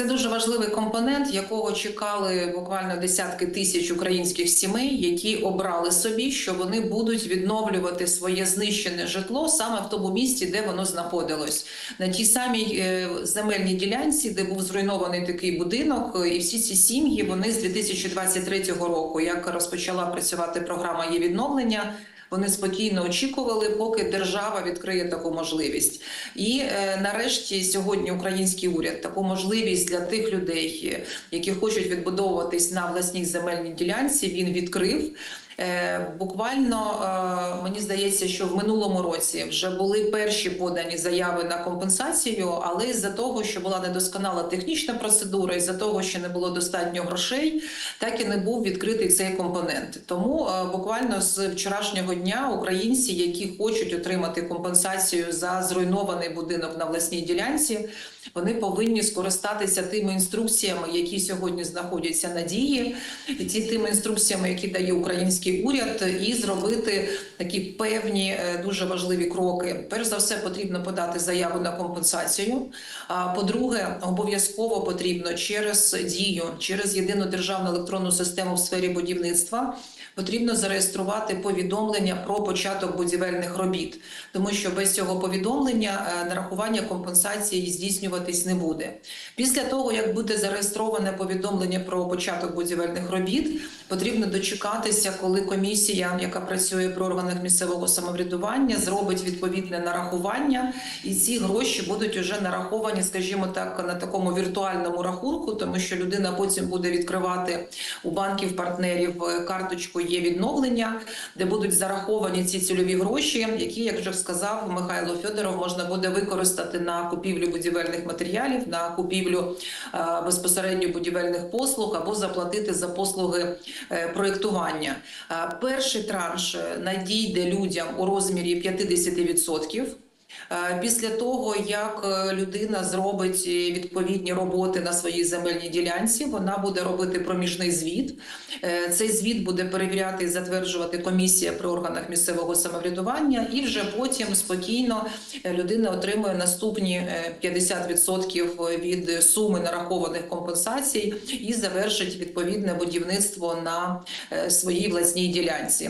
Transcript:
Це дуже важливий компонент, якого чекали буквально десятки тисяч українських сімей, які обрали собі, що вони будуть відновлювати своє знищене житло саме в тому місці, де воно знаходилось, на тій самій е, земельній ділянці, де був зруйнований такий будинок. І всі ці сім'ї вони з 2023 року, як розпочала працювати програма є відновлення. Вони спокійно очікували, поки держава відкриє таку можливість. І е, нарешті сьогодні український уряд таку можливість для тих людей, які хочуть відбудовуватись на власній земельній ділянці. Він відкрив. Е, Буквально е, мені здається, що в минулому році вже були перші подані заяви на компенсацію, але з-за того, що була недосконала технічна процедура, і за того, що не було достатньо грошей, так і не був відкритий цей компонент. Тому е, буквально з вчорашнього дня українці, які хочуть отримати компенсацію за зруйнований будинок на власній ділянці, вони повинні скористатися тими інструкціями, які сьогодні знаходяться на дії, і тими інструкціями, які дає український уряд, і зробити такі певні е, дуже важливі кроки. Перш за все, потрібно подати заяву на компенсацію. А по-друге, обов'язково потрібно через дію, через єдину державну електронну систему в сфері будівництва. Потрібно зареєструвати повідомлення про початок будівельних робіт, тому що без цього повідомлення е, нарахування компенсації здійснюватись не буде. Після того, як буде зареєстроване повідомлення про початок будівельних робіт, потрібно дочекатися, коли комісія, яка працює при органах місцевого самоврядування, зробить відповідне нарахування, і ці гроші будуть вже нараховані, скажімо так, на такому віртуальному рахунку, тому що людина потім буде відкривати у банків партнерів е, карточку є відновлення, де будуть зараховані ці цільові гроші, які, як вже сказав Михайло Федоров, можна буде використати на купівлю будівельних матеріалів, на купівлю е, безпосередньо будівельних послуг або заплатити за послуги е, проєктування. Е, Перший транш надійде людям у розмірі 50%. Е, Після того, як е, людина зробить е, відповідні роботи на своїй земельній ділянці, вона буде робити проміжний звіт. Цей звіт буде перевіряти і затверджувати комісія при органах місцевого самоврядування, і вже потім спокійно людина отримує наступні е, 50% від суми нарахованих компенсацій і завершить відповідне будівництво на своїй власній ділянці.